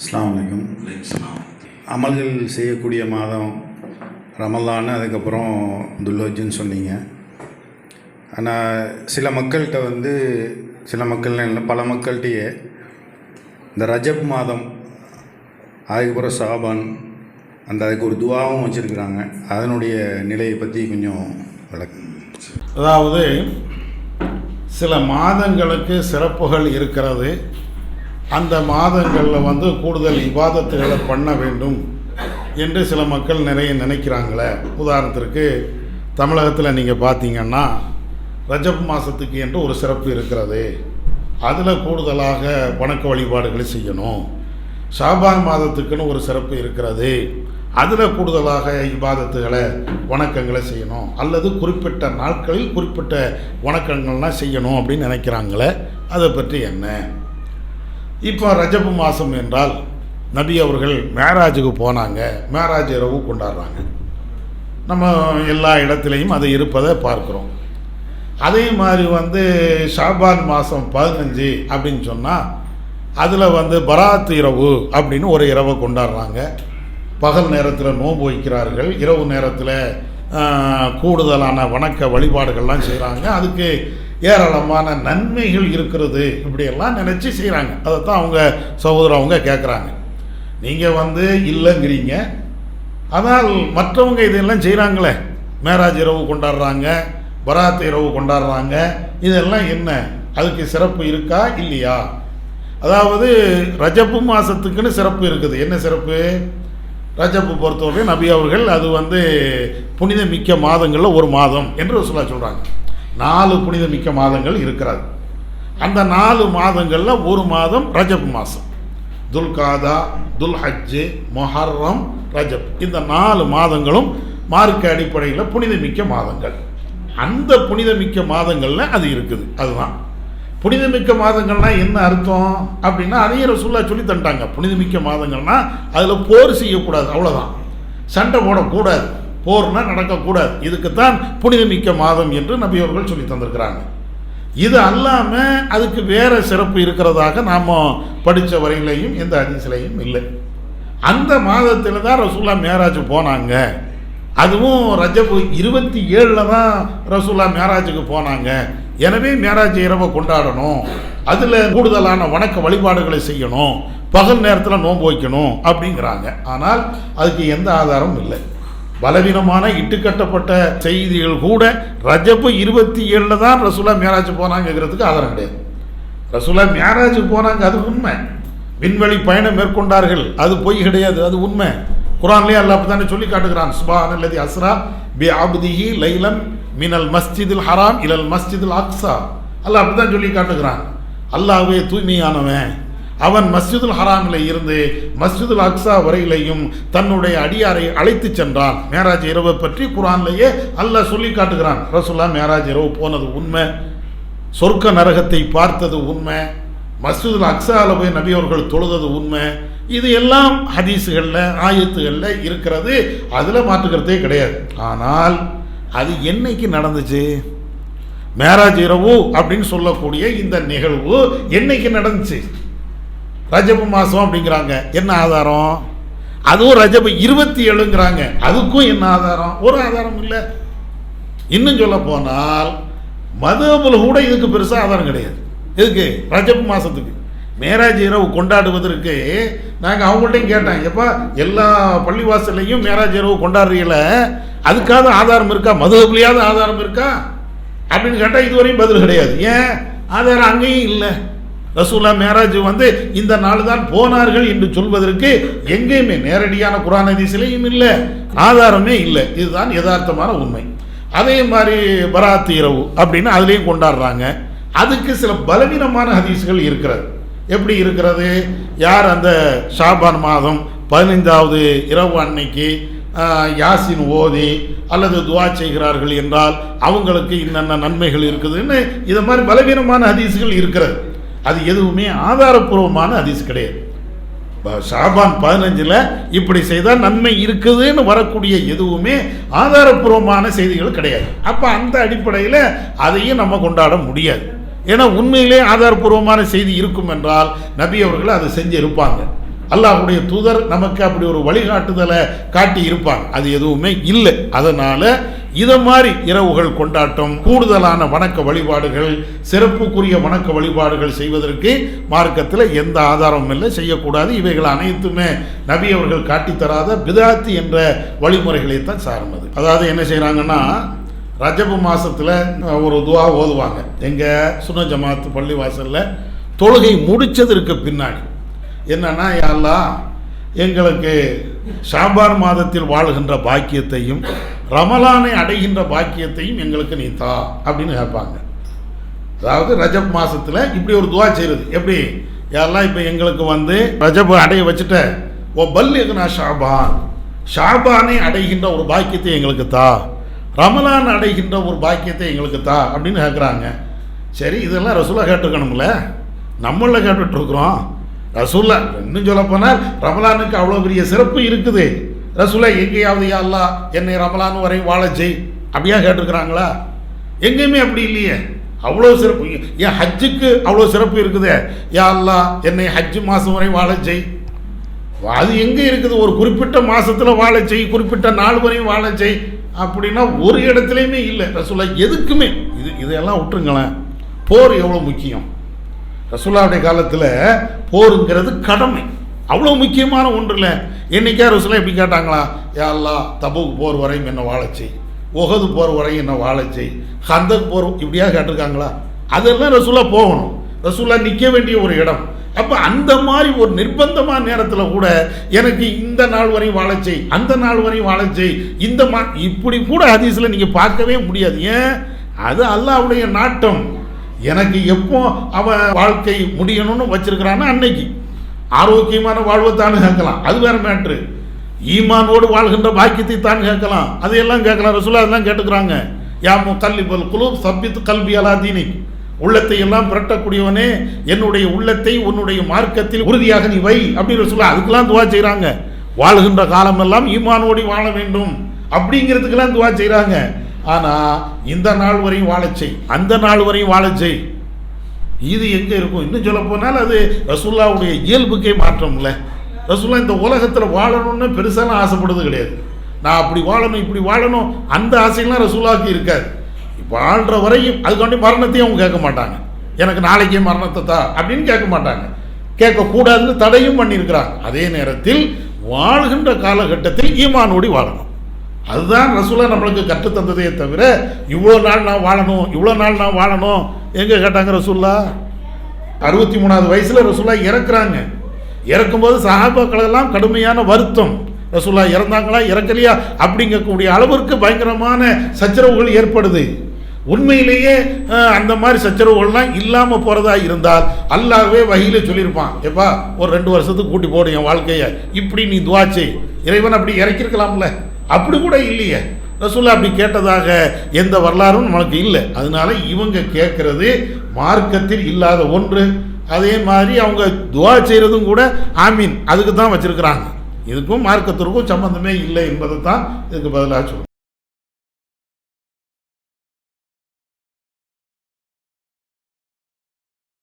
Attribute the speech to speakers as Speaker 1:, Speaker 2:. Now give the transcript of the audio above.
Speaker 1: அஸ்லாம் அலைக்கும். அமல்கள் செய்யக்கூடிய மாதம் ரமலான் அதுக்கப்புறம் துல்லோஜின்னு சொன்னீங்க. ஆனால் சில மக்கள்கிட்ட வந்து சில மக்கள் இல்லை பல மக்கள்கிட்டயே இந்த ரஜப் மாதம் அதுக்கப்புறம் சாபான் அந்த அதுக்கு ஒரு துவாவும் வச்சுருக்குறாங்க. அதனுடைய நிலையை பற்றி கொஞ்சம் விளக்கம்
Speaker 2: அதாவது சில மாதங்களுக்கு சிறப்புகள் இருக்கிறது. அந்த மாதங்களில் வந்து கூடுதல் இவாதத்துகளை பண்ண வேண்டும் என்று சில மக்கள் நிறைய நினைக்கிறாங்களே. உதாரணத்திற்கு தமிழகத்தில் நீங்கள் பார்த்தீங்கன்னா ரஜப் மாதத்துக்கு என்று ஒரு சிறப்பு இருக்கிறது. அதில் கூடுதலாக வணக்க வழிபாடுகளை செய்யணும். ஷாபான் மாதத்துக்குன்னு ஒரு சிறப்பு இருக்கிறது. அதில் கூடுதலாக இபாதத்துகளை வணக்கங்களை செய்யணும். அல்லது குறிப்பிட்ட நாட்களில் குறிப்பிட்ட வணக்கங்கள்லாம் செய்யணும் அப்படின்னு நினைக்கிறாங்களே. அதை பற்றி என்ன? இப்போ ரஜப்பு மாதம் என்றால் நபி அவர்கள் மேராஜுக்கு போனாங்க. மேராஜ் இரவு கொண்டாடுறாங்க. நம்ம எல்லா இடத்துலையும் அது இருப்பதை பார்க்குறோம். அதே மாதிரி வந்து ஷாபான் மாதம் பதினஞ்சு அப்படின்னு சொன்னால் அதில் வந்து பராத் இரவு அப்படின்னு ஒரு இரவை கொண்டாடுறாங்க. பகல் நேரத்தில் நோன்பு வைக்கிறார்கள். இரவு நேரத்தில் கூடுதலான வணக்க வழிபாடுகள்லாம் செய்கிறாங்க அதுக்கு ஏராளமான நன்மைகள் இருக்கிறது இப்படியெல்லாம் நினச்சி செய்கிறாங்க அதை தான் அவங்க சகோதரவங்க அவங்க கேட்குறாங்க நீங்கள் வந்து இல்லைங்கிறீங்க. ஆனால் மற்றவங்க இதெல்லாம் செய்கிறாங்களே மேராஜ் இரவு கொண்டாடுறாங்க பராத் இரவு கொண்டாடுறாங்க. இதெல்லாம் என்ன? அதுக்கு சிறப்பு இருக்கா? இல்லையா? அதாவது ரஜப்பு மாதத்துக்குன்னு சிறப்பு இருக்குது. என்ன சிறப்பு? ரஜப்பு பொறுத்தவரை நபி அவர்கள் அது வந்து புனித மிக்க மாதங்களில் ஒரு மாதம் என்று சொல்ல சொல்கிறாங்க நாலு புனித மிக்க மாதங்கள் இருக்கிறது அந்த நாலு மாதங்களில் ஒரு மாதம் ரஜப் மாதம். துல்காதா துல் ஹஜ்ஜு மொஹர்ரம் ரஜப். இந்த நாலு மாதங்களும் மார்க்க அடிப்படையில் புனிதமிக்க மாதங்கள். அந்த புனிதமிக்க மாதங்களில் அது இருக்குது. அதுதான். புனிதமிக்க மாதங்கள்னா என்ன அர்த்தம்? அப்படின்னா அதையும் ரசூல்லா சொல்லி தந்துட்டாங்க. புனிதமிக்க மாதங்கள்னா அதில் போர் செய்யக்கூடாது அவ்வளோதான் சண்டை போடக்கூடாது போர்னால் நடக்கக்கூடாது. இதுக்குத்தான் புனிதமிக்க மாதம் என்று நபி அவர்கள் சொல்லி தந்திருக்கிறாங்க. இது அல்லாமல் அதுக்கு வேறு சிறப்பு இருக்கிறதாக நாம் படித்த வரையிலையும் எந்த அதிசலையும் இல்லை. அந்த மாதத்தில் தான் ரசூல்லா மேராஜ் போனாங்க. அதுவும் ரஜபு இருபத்தி ஏழில் தான் ரசூல்லா மேராஜுக்கு போனாங்க. எனவே மேராஜ் இரவை கொண்டாடணும். அதில் கூடுதலான வணக்க வழிபாடுகளை செய்யணும். பகல் நேரத்தில் நோன்பு வைக்கணும் அப்படிங்கிறாங்க. ஆனால் அதுக்கு எந்த ஆதாரமும் இல்லை. பலவீனமான இட்டுக்கட்டப்பட்ட செய்திகள் கூட ரஜப்பு இருபத்தி ஏழில் தான் ரசூலா மேராஜ் போனாங்கிறதுக்கு ஆதாரம் கிடையாது. ரசூலா மேராஜ் போனாங்க அது உண்மை. விண்வெளி பயணம் மேற்கொண்டார்கள் அது பொய் கிடையாது அது உண்மை. குரான்லேயே அல்ல தானே சொல்லி காட்டுகிறான் சுபா அல்லது அஸ்ரா பி ஆபுதிஹி லைலன் மினல் மஸ்ஜிதில் ஹராம் இலல் மஸ்ஜிதுல் அக்ஸா. அல்லாஹ் அப்படி தான் சொல்லி காட்டுகிறான். அல்லாஹ்வே தூய்மையானவன். அவன் மஸ்ஜிதுல் ஹராமில் இருந்து மஸ்ஜிதுல் அக்ஸா வரையிலையும் தன்னுடைய அடியாரை அழைத்து சென்றான். மேராஜ் இரவை பற்றி குரான்லேயே அல்லாஹ் சொல்லி காட்டுகிறான். ரசுல்லா மேராஜ் இரவு போனது உண்மை. சொர்க்க நரகத்தை பார்த்தது உண்மை. மஸ்ஜிதுல் அக்ஸாவில் போய் நபி அவர்கள் தொழுதது உண்மை. இது எல்லாம் ஹதீஸுகளில் ஆயத்துகளில் இருக்கிறது. அதில் மாற்றுக்கிறதே கிடையாது. ஆனால் அது என்னைக்கு நடந்துச்சு? மேராஜ் இரவு அப்படின்னு சொல்லக்கூடிய இந்த நிகழ்வு என்னைக்கு நடந்துச்சு? ரஜப மாதம் அப்படிங்கிறாங்க. என்ன ஆதாரம்? அதுவும் ரஜப இருபத்தி ஏழுங்கிறாங்க அதுக்கும் என்ன ஆதாரம்? ஒரு ஆதாரம் இல்லை. இன்னும் சொல்ல போனால் மதுபுல கூட இதுக்கு பெருசாக ஆதாரம் கிடையாது. எதுக்கு? ரஜப் மாதத்துக்கு மேராஜ் இரவு கொண்டாடுவதற்கு நாங்கள் அவங்கள்ட்டையும் கேட்டோம் எப்போ எல்லா பள்ளிவாசல்லையும் மேராஜ் இரவு கொண்டாடுறீங்கள? அதுக்காக ஆதாரம் இருக்கா? மதுகப்லையாவது ஆதாரம் இருக்கா? அப்படின்னு கேட்டால் இதுவரையும் பதில் கிடையாது. ஏன்? ஆதாரம் அங்கேயும் இல்லை. ரசூல்லா மேராஜ் வந்து இந்த நாள் தான் போனார்கள் என்று சொல்வதற்கு எங்கேயுமே நேரடியான குரான் ஹதீஸிலையும் இல்லை ஆதாரமே இல்லை. இதுதான் யதார்த்தமான உண்மை. அதே மாதிரி பராத் இரவு அப்படின்னு அதுலேயும் கொண்டாடுறாங்க. அதுக்கு சில பலவீனமான ஹதீஸ்கள் இருக்கிறது. எப்படி இருக்கிறது? யார் அந்த ஷாபான் மாதம் பதினைந்தாவது இரவு அன்னைக்கு யாசின் ஓதி அல்லது துவா செய்கிறார்கள் என்றால் அவங்களுக்கு என்னென்ன நன்மைகள் இருக்குதுன்னு இதை மாதிரி பலவீனமான ஹதீஸ்கள் இருக்கிறது. அது எதுவுமே ஆதாரப்பூர்வமான ஹதீஸ் கிடையாது. ஷாபான் பதினஞ்சில் இப்படி செய்தால் நன்மை இருக்குதுன்னு வரக்கூடிய எதுவுமே ஆதாரப்பூர்வமான செய்திகள் கிடையாது. அப்போ அந்த அடிப்படையில் அதையும் நம்ம கொண்டாட முடியாது. ஏன்னா உண்மையிலே ஆதாரப்பூர்வமான செய்தி இருக்கும் என்றால் நபி அவர்கள் அதை செஞ்சு இருப்பாங்க அல்லாஹுடைய தூதர் நமக்கு அப்படி ஒரு வழிகாட்டுதலை காட்டி இருப்பாங்க அது எதுவுமே இல்லை. அதனால இதை மாதிரி இரவுகள் கொண்டாட்டம் கூடுதலான வணக்க வழிபாடுகள் சிறப்புக்குரிய வணக்க வழிபாடுகள் செய்வதற்கு மார்க்கத்தில் எந்த ஆதாரமும் இல்லை. செய்யக்கூடாது. இவைகள் அனைத்துமே நபி அவர்கள் காட்டித்தராத பிதாத்தி என்ற வழிமுறைகளைத்தான் சார்ந்தது. அதாவது என்ன செய்கிறாங்கன்னா ரஜபு மாதத்தில் ஒரு துவா ஓதுவாங்க. எங்கள் சுன ஜமாத்து பள்ளிவாசலில் தொழுகை முடிச்சதற்கு பின்னாடி. என்னன்னா யாரெல்லாம் எங்களுக்கு ஷாபான் மாதத்தில் வாழுகின்ற பாக்கியத்தையும் ரமலானை அடைகின்ற பாக்கியத்தையும் எங்களுக்கு நீ தா அப்படின்னு கேட்பாங்க. அதாவது ரஜப் மாதத்தில் இப்படி ஒரு துவா செய்யுது எப்படி? யாரெல்லாம் இப்போ எங்களுக்கு வந்து ரஜப் அடைய வச்சுட்ட ஓ பல் எதுனா ஷாபான். ஷாபானை அடைகின்ற ஒரு பாக்கியத்தை எங்களுக்கு தா ரமலான் அடைகின்ற ஒரு பாக்கியத்தை எங்களுக்கு தா அப்படின்னு கேட்குறாங்க சரி இதெல்லாம் ரசூலாக கேட்டுருக்கணும்ல? நம்மளில் கேட்டுட்ருக்குறோம் ரசூல்லா இன்னும் சொல்ல போனால் ரமலானுக்கு அவ்வளோ பெரிய சிறப்பு இருக்குது. ரசூலா எங்கேயாவது யாழ்லா என்னை ரமலான் வரை வாழச் செய். அப்படியா கேட்டிருக்கிறாங்களா? எங்கேயுமே அப்படி இல்லையே. அவ்வளோ சிறப்பு. ஏன் ஹஜ்ஜுக்கு அவ்வளோ சிறப்பு இருக்குதே. யாழ்லா என்னை ஹஜ்ஜு மாதம் வரை வாழச் செய். அது எங்கே இருக்குது? ஒரு குறிப்பிட்ட மாதத்தில் வாழச் செய் குறிப்பிட்ட நாள் வரையும் வாழச் செய். அப்படின்னா ஒரு இடத்துலையுமே இல்லை. ரசூலா எதுக்குமே. இது இதையெல்லாம் விட்டுருங்களேன். போர் எவ்வளோ முக்கியம்? ரசூலாவுடைய காலத்தில் போருங்கிறது கடமை. அவ்வளோ முக்கியமான ஒன்று இல்லை என்னைக்கா ரசூலா எப்படி கேட்டாங்களா? யா அல்லாஹ் தபுக்கு போர் வரையும் என்ன வாழச் உகது போர் வரையும் என்ன வாழச் செய். ஹந்தக் போர் இப்படியா கேட்டிருக்காங்களா? அதெல்லாம் ரசூலா போகணும். ரசூலா நிற்க வேண்டிய ஒரு இடம். அப்போ அந்த மாதிரி ஒரு நிர்பந்தமான நேரத்தில் கூட எனக்கு இந்த நாள் வரையும் வாழச் அந்த நாள் வரையும் வாழச் இந்த மா இப்படி கூட ஹதீஸில் நீங்கள் பார்க்கவே முடியாது. ஏன்? அது அல்லாஹ்வுடைய நாட்டம். எனக்கு எப்போ அவன் வாழ்க்கை முடியணும்னு வச்சிருக்கிறானோ அன்னைக்கு. ஆரோக்கியமான வாழ்வை தான் கேட்கலாம். அது வேற மேட்ரு ஈமானோடு வாழ்கின்ற பாக்கியத்தை தான் கேட்கலாம். அதையெல்லாம் கேட்கலாம். ரசூலா அதெல்லாம் கேட்டுக்கிறாங்க. யா முத்தல்லிபல் குழு சப்பித் கல்வி அலா தீனிக். உள்ளத்தை எல்லாம் புரட்டக்கூடியவனே என்னுடைய உள்ளத்தை உன்னுடைய மார்க்கத்தில் உறுதியாக நீ வை அப்படின்னு சொல்ல அதுக்கெல்லாம் துவா செய்கிறாங்க வாழ்கின்ற காலமெல்லாம் ஈமானோடி வாழ வேண்டும். அப்படிங்கிறதுக்கெல்லாம் துவா செய்கிறாங்க ஆனால் இந்த நாள் வரையும் வாழச்செய் அந்த நாள் வரையும் வாழச்செய் இது எங்கே இருக்கும்? இன்னும் சொல்ல போனால் அது ரசுல்லாவுடைய இயல்புக்கே மாற்றம் இல்லை இந்த உலகத்தில் வாழணும்னு பெருசாலாம் ஆசைப்படுறது கிடையாது. நான் அப்படி வாழணும் இப்படி வாழணும் அந்த ஆசையெல்லாம் ரசூலாவுக்கு இருக்காது. வாழ்கிற வரையும் அதுக்காண்டி மரணத்தையும் அவங்க கேட்க மாட்டாங்க. எனக்கு நாளைக்கே மரணத்தை தா அப்படின்னு கேட்க மாட்டாங்க. கேட்கக்கூடாதுன்னு தடையும் பண்ணியிருக்கிறாங்க. அதே நேரத்தில் வாழ்கின்ற காலகட்டத்தில் ஈமானோடி வாழணும். அதுதான் ரசூலா நம்மளுக்கு கற்றுத்தந்ததே தவிர இவ்வளோ நாள் நான் வாழணும் இவ்வளோ நாள் நான் வாழணும். எங்கே கேட்டாங்க ரசூல்லா அறுபத்தி மூணாவது வயசில் ரசூல்லா இறக்குறாங்க. இறக்கும்போது சஹாபாக்களெல்லாம் கடுமையான வருத்தம். ரசூல்லா இறந்தாங்களா இறக்கலையா? அப்படிங்கக்கூடிய அளவிற்கு பயங்கரமான சச்சரவுகள் ஏற்படுது. உண்மையிலேயே அந்த மாதிரி சச்சரவுகள்லாம் இல்லாமல் போகிறதா இருந்தால் அல்லாவே வகையில் சொல்லியிருப்பான். எப்பா ஒரு ரெண்டு வருஷத்துக்கு கூட்டி போடு என் வாழ்க்கையை. இப்படி நீ துவா இறைவன் அப்படி இறக்கியிருக்கலாம்ல. அப்படி கூட இல்லையே. ரசூல்லா அப்படி கேட்டதாக எந்த வரலாறும் நமக்கு இல்லை. அதனால இவங்க கேட்கறது மார்க்கத்தில் இல்லாத ஒன்று. அதே மாதிரி அவங்க துவா செய்கிறதும் கூட ஆமீன். அதுக்கு தான் வச்சுருக்குறாங்க. இதுக்கும் மார்க்கத்திற்கும் சம்மந்தமே இல்லை என்பதை தான் இதுக்கு பதிலாக சொல்லுவோம்